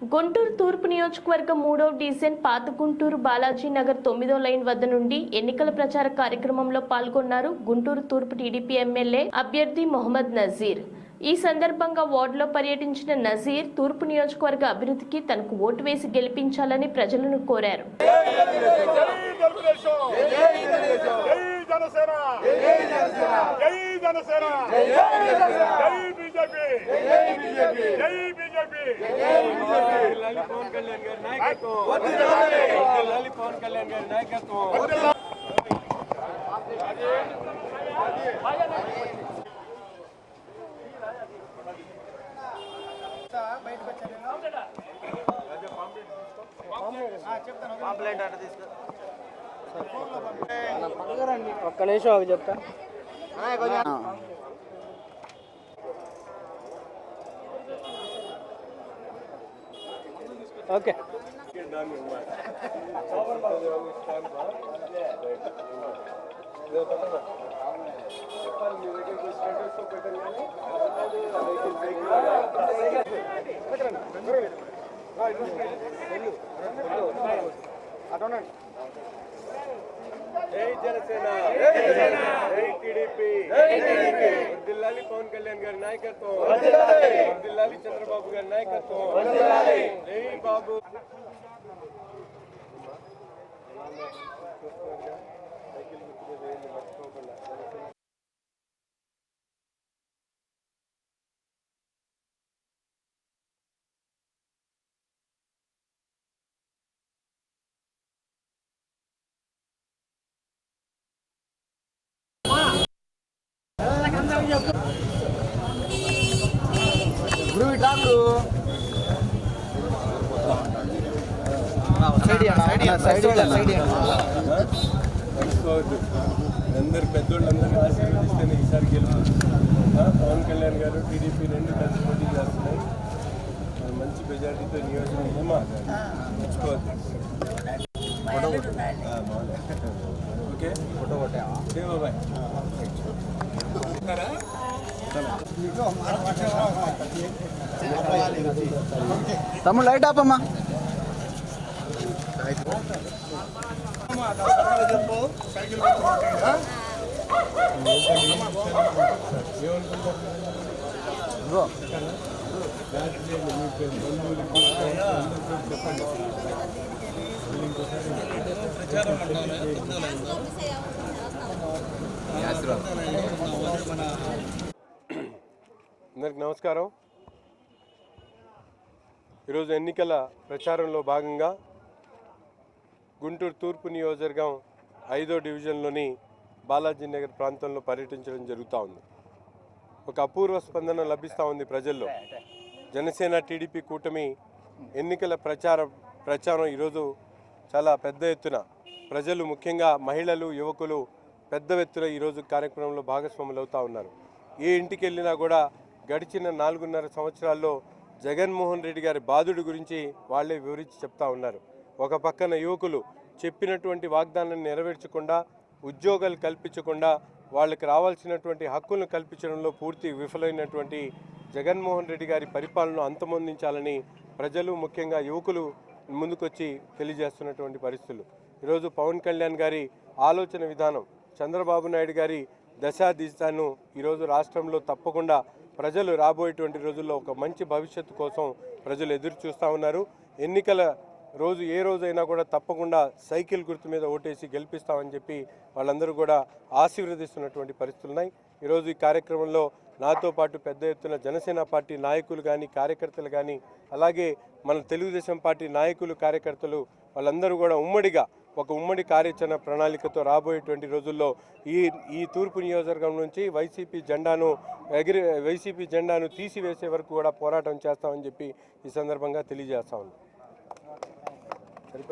గుంటూరు తూర్పు నియోజకవర్గం మూడవ డివిజన్ పాత గుంటూరు బాలాజీ నగర్ తొమ్మిదో లైన్ వద్ద నుండి ఎన్నికల ప్రచార కార్యక్రమంలో పాల్గొన్నారు గుంటూరు తూర్పు టీడీపీ ఎమ్మెల్యే అభ్యర్థి మొహమ్మద్ నజీర్ ఈ సందర్భంగా వార్డులో పర్యటించిన నజీర్ తూర్పు నియోజకవర్గ అభివృద్ధికి తనకు ఓటు వేసి గెలిపించాలని ప్రజలను కోరారు జై జనసేన జై జనసేన జై బీజేపీ జై బీజేపీ జై బీజేపీ వర్ధిల్లాలి పవన్ కళ్యాణ్ గారి నాయకత్వం వర్ధిల్లాలి పవన్ కళ్యాణ్ గారి నాయకత్వం ఒక్క నిమిషం ఒక చెప్తా. ఓకే. జై జనసేన. జై టీడీపీ. వర్ధిల్లాలి పవన్ కళ్యాణ్ గారి నాయకత్వం వర్ధిల్లాలి చంద్రబాబు గారి నాయకత్వం జై బాబు అందరు పెద్దోళ్ళందరూ ఆశీర్వదిస్తేనే ఈసారి గెలుపు పవన్ కళ్యాణ్ గారు టీడీపీ రెండు కలిసి పోటీ చేస్తున్నాయి మంచి మెజార్టీతో ఆ, బాగుంది. ఓకే ఫోటో ఒకటే బాబాయ్ తమ్ముడు లైట్ ఆపమ్మా అందరికి నమస్కారం. ఈరోజు ఎన్నికల ప్రచారంలో భాగంగా గుంటూరు తూర్పు నియోజకవర్గం ఐదో డివిజన్లోని బాలాజీ నగర్ ప్రాంతంలో పర్యటించడం జరుగుతూ ఉంది. ఒక అపూర్వ స్పందన లభిస్తూ ఉంది ప్రజల్లో. జనసేన టీడీపీ కూటమి ఎన్నికల ప్రచార ప్రచారం ఈరోజు చాలా పెద్ద ఎత్తున ప్రజలు ముఖ్యంగా మహిళలు యువకులు పెద్ద ఎత్తున ఈరోజు కార్యక్రమంలో భాగస్వాములు అవుతూ ఉన్నారు. ఏ ఇంటికి వెళ్ళినా కూడా గడిచిన నాలుగున్నర సంవత్సరాల్లో జగన్మోహన్ రెడ్డి గారి బాధుడి గురించి వాళ్ళే వివరించి చెప్తా ఉన్నారు. ఒక పక్కన యువకులు చెప్పినటువంటి వాగ్దానాన్ని నెరవేర్చకుండా ఉద్యోగాలు కల్పించకుండా వాళ్ళకి రావాల్సినటువంటి హక్కులను కల్పించడంలో పూర్తి విఫలమైనటువంటి జగన్మోహన్ రెడ్డి గారి పరిపాలన అంతమొందించాలని ప్రజలు ముఖ్యంగా యువకులు ముందుకొచ్చి తెలియజేస్తున్నటువంటి పరిస్థితులు. ఈరోజు పవన్ కళ్యాణ్ గారి ఆలోచన విధానం చంద్రబాబు నాయుడు గారి దశా దిశను ఈరోజు రాష్ట్రంలో తప్పకుండా ప్రజలు రాబోయేటువంటి రోజుల్లో ఒక మంచి భవిష్యత్తు కోసం ప్రజలు ఎదురు చూస్తూ ఉన్నారు. ఎన్నికల రోజు ఏ రోజైనా కూడా తప్పకుండా సైకిల్ గుర్తు మీద ఓటేసి గెలిపిస్తామని చెప్పి వాళ్ళందరూ కూడా ఆశీర్వదిస్తున్నటువంటి పరిస్థితులు ఉన్నాయి. ఈరోజు ఈ కార్యక్రమంలో నాతో పాటు పెద్ద ఎత్తున జనసేన పార్టీ నాయకులు కానీ కార్యకర్తలు కానీ అలాగే మన తెలుగుదేశం పార్టీ నాయకులు కార్యకర్తలు వాళ్ళందరూ కూడా ఉమ్మడిగా ఒక ఉమ్మడి కార్యాచరణ ప్రణాళికతో రాబోయేటువంటి రోజుల్లో ఈ ఈ తూర్పు నియోజకవర్గం నుంచి వైసీపీ జెండాను ఎగిరి వైసీపీ జెండాను తీసివేసే వరకు కూడా పోరాటం చేస్తామని చెప్పి ఈ సందర్భంగా తెలియజేస్తా ఉన్నాం.